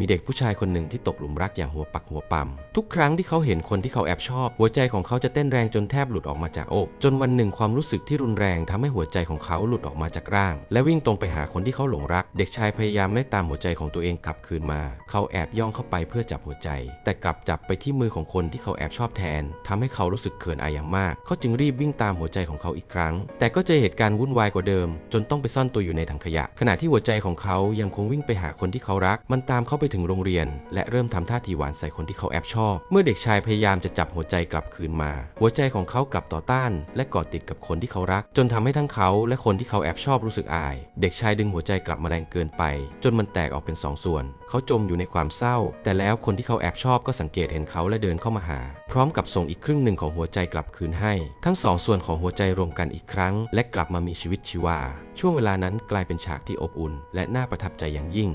มีเด็กผู้ชายคนหนึ่งที่ตกหลุมรักอย่างหัวปักหัวปั๊มทุกครั้งที่เขาเห็นคนที่เขาแอบชอบ หัวใจของเขาจะเต้นแรงจนแทบหลุดออกมาจากอก จนวันหนึ่งความรู้สึกที่รุนแรงทำให้หัวใจของเขาหลุดออกมาจากร่าง และวิ่งตรงไปหาคนที่เขาหลงรัก เด็กชายพยายามไล่ตามหัวใจของตัวเองกลับคืนมา เขาแอบย่องเข้าไปเพื่อจับหัวใจ แต่กลับจับไปที่มือของคนที่เขาแอบชอบแทนทำให้เขารู้สึกเขินอายอย่างมาก เขาจึงรีบวิ่งตามหัวใจของเขาอีกครั้ง แต่ก็เจอเหตุการณ์วุ่นวายกว่าเดิม จนต้องไปซ่อนตัวอยู่ในถังขยะ ขณะที่หัวใจของเขายังคงวิ่งไปหาคนที่เขารัก มันตามเขาไปถึงโรงเรียน และเริ่มทำท่าทีหวานใส่คนที่เขาแอบชอบ เมื่อเด็กชายพยายามจะจับหัวใจกลับคืนมา หัวใจของเขากลับต่อต้าน และกอดติดกับคนที่เขารัก จนทำให้ทั้งเขาและคนที่เขาแอบชอบรู้สึกอาย เด็กชายดึงหัวใจกลับมาแรงเกินไป จนมันแตกออกเป็นสองส่วน เขาจมอยู่ในความเศร้า แต่แล้วคนที่เขาแอบชอบก็สังเกตเห็นเขาและเดินเข้ามาหา พร้อมกับส่งอีกครึ่งหนึ่งของหัวใจกลับคืนให้ ทั้งสองส่วนของหัวใจรวมกันอีกครั้ง และกลับมามีชีวิตชีวา ช่วงเวลานั้นกลายเป็นฉากที่อบอุ่น และน่าประทับใจอย่างยิ่ง